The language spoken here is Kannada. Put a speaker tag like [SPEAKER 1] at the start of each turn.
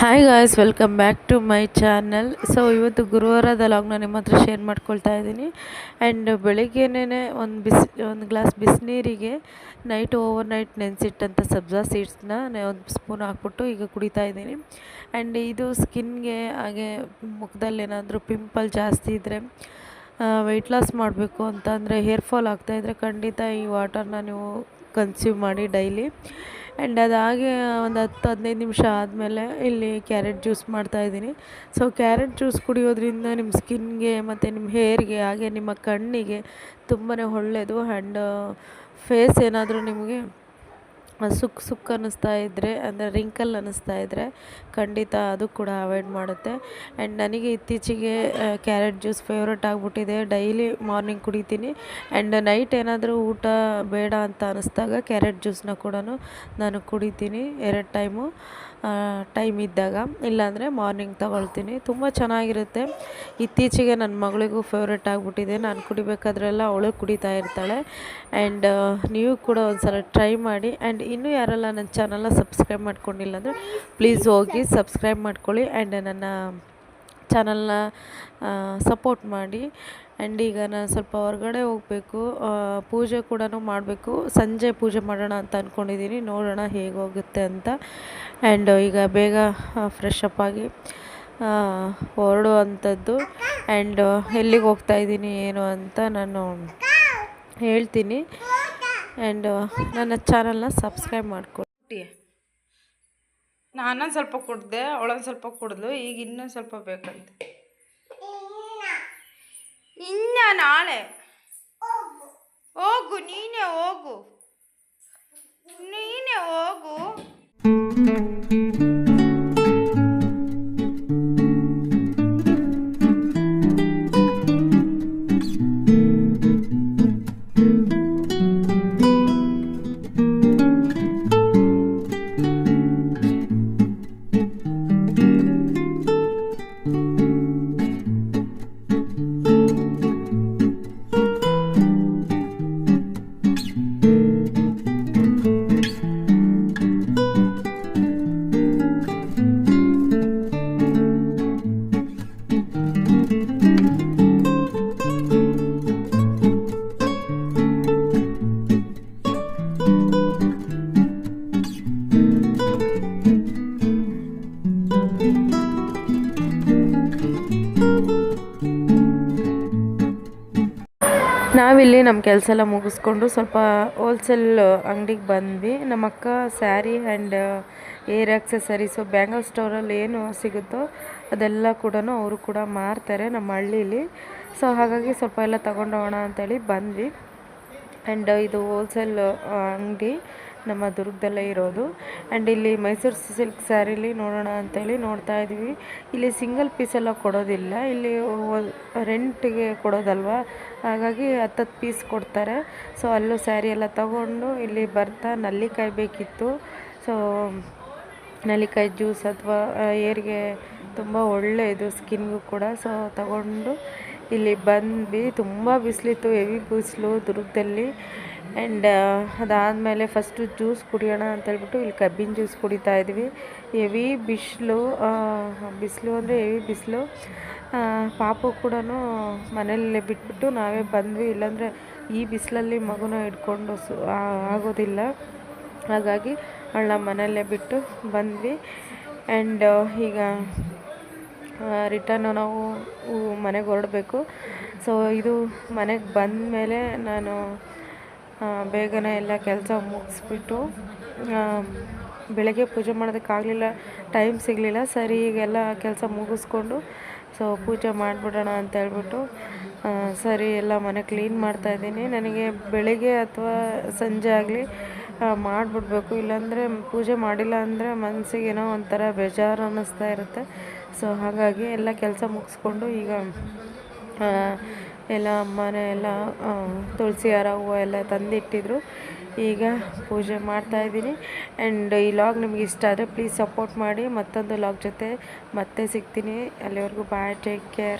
[SPEAKER 1] Hi guys welcome back to my channel so ಇವತ್ತು ಗುರುವಾರದ ಲಾಗ್ನ ನಿಮ್ಮ ಹತ್ರ ಶೇರ್ ಮಾಡ್ಕೊಳ್ತಾ ಇದ್ದೀನಿ. ಆ್ಯಂಡ್ ಬೆಳಿಗ್ಗೆನೇ ಒಂದು ಬಿಸಿ, ಒಂದು ಗ್ಲಾಸ್ ಬಿಸಿನೀರಿಗೆ ನೈಟ್ ಓವರ್ ನೈಟ್ ನೆನೆಸಿಟ್ಟಂಥ ಸಬ್ಜಾ ಸೀಡ್ಸ್ನ ಒಂದು ಸ್ಪೂನ್ ಹಾಕ್ಬಿಟ್ಟು ಈಗ ಕುಡಿತಾ ಇದ್ದೀನಿ. ಆ್ಯಂಡ್ ಇದು ಸ್ಕಿನ್ಗೆ ಹಾಗೆ ಮುಖದಲ್ಲಿ ಏನಾದರೂ ಪಿಂಪಲ್ ಜಾಸ್ತಿ ಇದ್ದರೆ ವೆಯ್ಟ್ ಲಾಸ್ ಮಾಡಬೇಕು ಅಂತ ಅಂದರೆ ಹೇರ್ ಫಾಲ್ ಆಗ್ತಾಯಿದ್ರೆ ಖಂಡಿತ ಈ ವಾಟರ್ನ ನೀವು ಕನ್ಸ್ಯೂಮ್ ಮಾಡಿ ಡೈಲಿ ಆ್ಯಂಡ್ ಅದಾಗಿ ಒಂದು ಹತ್ತು ಹದಿನೈದು ನಿಮಿಷ ಆದಮೇಲೆ ಇಲ್ಲಿ ಕ್ಯಾರೆಟ್ ಜ್ಯೂಸ್ ಮಾಡ್ತಾಯಿದ್ದೀನಿ ಸೊ ಕ್ಯಾರೆಟ್ ಜ್ಯೂಸ್ ಕುಡಿಯೋದ್ರಿಂದ ನಿಮ್ಮ ಸ್ಕಿನ್ಗೆ ಮತ್ತು ನಿಮ್ಮ ಹೇರ್ಗೆ ಹಾಗೆ ನಿಮ್ಮ ಕಣ್ಣಿಗೆ ತುಂಬಾ ಒಳ್ಳೆಯದು ಆ್ಯಂಡ್ ಫೇಸ್ ಏನಾದರೂ ನಿಮಗೆ ಸುಕ್ ಸುಕ್ ಅನ್ನಿಸ್ತಾ ಇದ್ದರೆ ಅಂದರೆ ರಿಂಕಲ್ ಅನ್ನಿಸ್ತಾ ಇದ್ದರೆ ಖಂಡಿತ ಅದು ಕೂಡ ಅವಾಯ್ಡ್ ಮಾಡುತ್ತೆ. ಆ್ಯಂಡ್ ನನಗೆ ಇತ್ತೀಚೆಗೆ ಕ್ಯಾರೆಟ್ ಜ್ಯೂಸ್ ಫೇವ್ರೇಟ್ ಆಗಿಬಿಟ್ಟಿದೆ. ಡೈಲಿ ಮಾರ್ನಿಂಗ್ ಕುಡಿತೀನಿ. ಆ್ಯಂಡ್ ನೈಟ್ ಏನಾದರೂ ಊಟ ಬೇಡ ಅಂತ ಅನ್ನಿಸ್ದಾಗ ಕ್ಯಾರೆಟ್ ಜ್ಯೂಸನ್ನ ಕೂಡ ನಾನು ಕುಡಿತೀನಿ ಎರಡು ಟೈಮು ಟೈಮ್ ಇದ್ದಾಗ. ಇಲ್ಲಾಂದರೆ ಮಾರ್ನಿಂಗ್ ತಗೊಳ್ತೀನಿ. ತುಂಬ ಚೆನ್ನಾಗಿರುತ್ತೆ. ಇತ್ತೀಚೆಗೆ ನನ್ನ ಮಗಳಿಗೂ ಫೇವ್ರೇಟ್ ಆಗಿಬಿಟ್ಟಿದೆ. ನಾನು ಕುಡಿಬೇಕಾದ್ರೆಲ್ಲ ಅವಳು ಕುಡಿತಾ ಇರ್ತಾಳೆ. ಆ್ಯಂಡ್ ನೀವು ಕೂಡ ಒಂದು ಸಲ ಟ್ರೈ ಮಾಡಿ. ಆ್ಯಂಡ್ ಇನ್ನೂ ಯಾರೆಲ್ಲ ನನ್ನ ಚಾನಲ್ನ ಸಬ್ಸ್ಕ್ರೈಬ್ ಮಾಡ್ಕೊಂಡಿಲ್ಲ ಅಂದರೆ ಪ್ಲೀಸ್ ಹೋಗಿ ಸಬ್ಸ್ಕ್ರೈಬ್ ಮಾಡ್ಕೊಳ್ಳಿ. ಆ್ಯಂಡ್ ನನ್ನ ಚಾನಲ್ನ ಸಪೋರ್ಟ್ ಮಾಡಿ. ಆ್ಯಂಡ್ ಈಗ ನಾನು ಸ್ವಲ್ಪ ಹೊರಗಡೆ ಹೋಗಬೇಕು. ಪೂಜೆ ಕೂಡ ಮಾಡಬೇಕು. ಸಂಜೆ ಪೂಜೆ ಮಾಡೋಣ ಅಂತ ಅಂದ್ಕೊಂಡಿದ್ದೀನಿ ನೋಡೋಣ ಹೇಗೆ ಹೋಗುತ್ತೆ ಅಂತ. ಆ್ಯಂಡ್ ಈಗ ಬೇಗ ಫ್ರೆಶ್ ಅಪ್ ಆಗಿ ಹೊರಡುವಂಥದ್ದು. ಆ್ಯಂಡ್ ಎಲ್ಲಿಗೆ ಹೋಗ್ತಾ ಇದ್ದೀನಿ, ಏನು ಅಂತ ನಾನು ಹೇಳ್ತೀನಿ. ಆ್ಯಂಡ್ ನನ್ನ ಚಾನಲ್ನ ಸಬ್ಸ್ಕ್ರೈಬ್ ಮಾಡ್ಕೊಡಿ ನಾನೊಂದು ಸ್ವಲ್ಪ ಕುಡ್ದೆ, ಅವಳೊಂದು ಸ್ವಲ್ಪ ಕುಡಿದ್ಲು ಈಗ ಇನ್ನೂ ಸ್ವಲ್ಪ ಬೇಕಂತೆ. ಇನ್ನ ನಾಳೆ? ಹೋಗು, ನೀನೇ ಹೋಗು. ನೀನೇ ಹೋಗು. ನಾವಿಲ್ಲಿ ನಮ್ಮ ಕೆಲಸ ಎಲ್ಲ ಮುಗಿಸ್ಕೊಂಡು ಸ್ವಲ್ಪ ಹೋಲ್ಸೇಲ್ ಅಂಗಡಿಗೆ ಬಂದ್ವಿ. ನಮ್ಮ ಅಕ್ಕ sari and hair accessories bangle ಸ್ಟೋರಲ್ಲಿ ಏನು ಸಿಗುತ್ತೋ ಅದೆಲ್ಲ ಕೂಡ ಅವರು ಕೂಡ ಮಾರ್ತಾರೆ ನಮ್ಮ ಹಳ್ಳೀಲಿ. ಸೊ ಹಾಗಾಗಿ ಸ್ವಲ್ಪ ಎಲ್ಲ ತೊಗೊಂಡೋಗೋಣ ಅಂತೇಳಿ ಬಂದ್ವಿ. ಆ್ಯಂಡ್ ಇದು ಹೋಲ್ಸೇಲ್ ಅಂಗಡಿ. ನಮ್ಮ ದುರ್ಗದಲ್ಲೇ ಇರೋದು. ಆ್ಯಂಡ್ ಇಲ್ಲಿ ಮೈಸೂರು ಸಿಲ್ಕ್ ಸ್ಯಾರಿಲಿ ನೋಡೋಣ ಅಂತೇಳಿ ನೋಡ್ತಾ ಇದ್ದೀವಿ ಇಲ್ಲಿ ಸಿಂಗಲ್ ಪೀಸೆಲ್ಲ ಕೊಡೋದಿಲ್ಲ. ಇಲ್ಲಿ ರೆಂಟಿಗೆ ಕೊಡೋದಲ್ವ? ಹಾಗಾಗಿ ಹತ್ತತ್ತು ಪೀಸ್ ಕೊಡ್ತಾರೆ. ಸೊ ಅಲ್ಲೂ ಸ್ಯಾರಿ ಎಲ್ಲ ತಗೊಂಡು ಇಲ್ಲಿ ಬರ್ತಾ ನಲ್ಲಿಕಾಯಿ ಬೇಕಿತ್ತು. ಸೊ ನಲ್ಲಿಕಾಯಿ ಜ್ಯೂಸ್ ಅಥವಾ ಏರಿಗೆ ತುಂಬ ಒಳ್ಳೆಯದು ಸ್ಕಿನ್ಗೂ ಕೂಡ. ಸೊ ತಗೊಂಡು ಇಲ್ಲಿ ಬಂದ್ವಿ. ತುಂಬ ಬಿಸಿಲಿತ್ತು, ಹೆವಿ ಬಿಸಿಲು ದುರ್ಗದಲ್ಲಿ. ಆ್ಯಂಡ್ ಅದಾದಮೇಲೆ ಫಸ್ಟು ಜ್ಯೂಸ್ ಕುಡಿಯೋಣ ಅಂತ ಅಂತೇಳ್ಬಿಟ್ಟು ಇಲ್ಲಿ ಕಬ್ಬಿನ ಜ್ಯೂಸ್ ಕುಡಿತಾ ಇದ್ವಿ. ಹೆವಿ ಬಿಸಿಲು ಬಿಸಿಲು ಅಂದರೆ ಹೆವಿ ಬಿಸಿಲು. ಪಾಪು ಕೂಡ ಮನೆಯಲ್ಲೇ ಬಿಟ್ಬಿಟ್ಟು ನಾವೇ ಬಂದ್ವಿ. ಇಲ್ಲಾಂದರೆ ಈ ಬಿಸಿಲಲ್ಲಿ ಮಗುನ ಇಟ್ಕೊಂಡು ಸು ಆಗೋದಿಲ್ಲ. ಹಾಗಾಗಿ ಅವಳ ಮನೆಯಲ್ಲೇ ಬಿಟ್ಟು ಬಂದ್ವಿ. ಆ್ಯಂಡ್ ಈಗ ರಿಟರ್ನು ನಾವು ಮನೆಗೆ ಹೊರಡಬೇಕು. ಸೊ ಇದು ಮನೆಗೆ ಬಂದ ಮೇಲೆ ನಾನು ಬೇಗನೆ ಎಲ್ಲ ಕೆಲಸ ಮುಗಿಸ್ಬಿಟ್ಟು ಬೆಳಗ್ಗೆ ಪೂಜೆ ಮಾಡೋದಕ್ಕಾಗಲಿಲ್ಲ ಟೈಮ್ ಸಿಗಲಿಲ್ಲ. ಸರಿ, ಈಗೆಲ್ಲ ಕೆಲಸ ಮುಗಿಸ್ಕೊಂಡು ಸೊ ಪೂಜೆ ಮಾಡಿಬಿಡೋಣ ಅಂತ ಹೇಳ್ಬಿಟ್ಟು ಸರಿ, ಎಲ್ಲ ಮನೆ ಕ್ಲೀನ್ ಮಾಡ್ತಾಯಿದ್ದೀನಿ ನನಗೆ ಬೆಳಗ್ಗೆ ಅಥವಾ ಸಂಜೆ ಆಗಲಿ ಮಾಡಿಬಿಡ್ಬೇಕು. ಇಲ್ಲಾಂದರೆ ಪೂಜೆ ಮಾಡಿಲ್ಲ ಅಂದರೆ ಮನಸ್ಸಿಗೆ ಏನೋ ಒಂಥರ ಬೇಜಾರು ಅನ್ನಿಸ್ತಾ ಇರುತ್ತೆ. ಸೊ ಹಾಗಾಗಿ ಎಲ್ಲ ಕೆಲಸ ಮುಗಿಸ್ಕೊಂಡು ಈಗ ಎಲ್ಲ ಅಮ್ಮನೇ ಎಲ್ಲ ತುಳಸಿ ಹಾರ ಹೂವು ಎಲ್ಲ ತಂದಿಟ್ಟಿದ್ರು. ಈಗ ಪೂಜೆ ಮಾಡ್ತಾಯಿದ್ದೀನಿ ಆ್ಯಂಡ್ ಈ ಲಾಗ್ ನಿಮ್ಗೆ ಇಷ್ಟ ಆದರೆ ಪ್ಲೀಸ್ ಸಪೋರ್ಟ್ ಮಾಡಿ ಮತ್ತೊಂದು ಲಾಗ್ ಜೊತೆ ಮತ್ತೆ ಸಿಗ್ತೀನಿ. ಅಲ್ಲಿವರೆಗೂ ಬಾಯ್ ಟೇಕ್ ಕೇರ್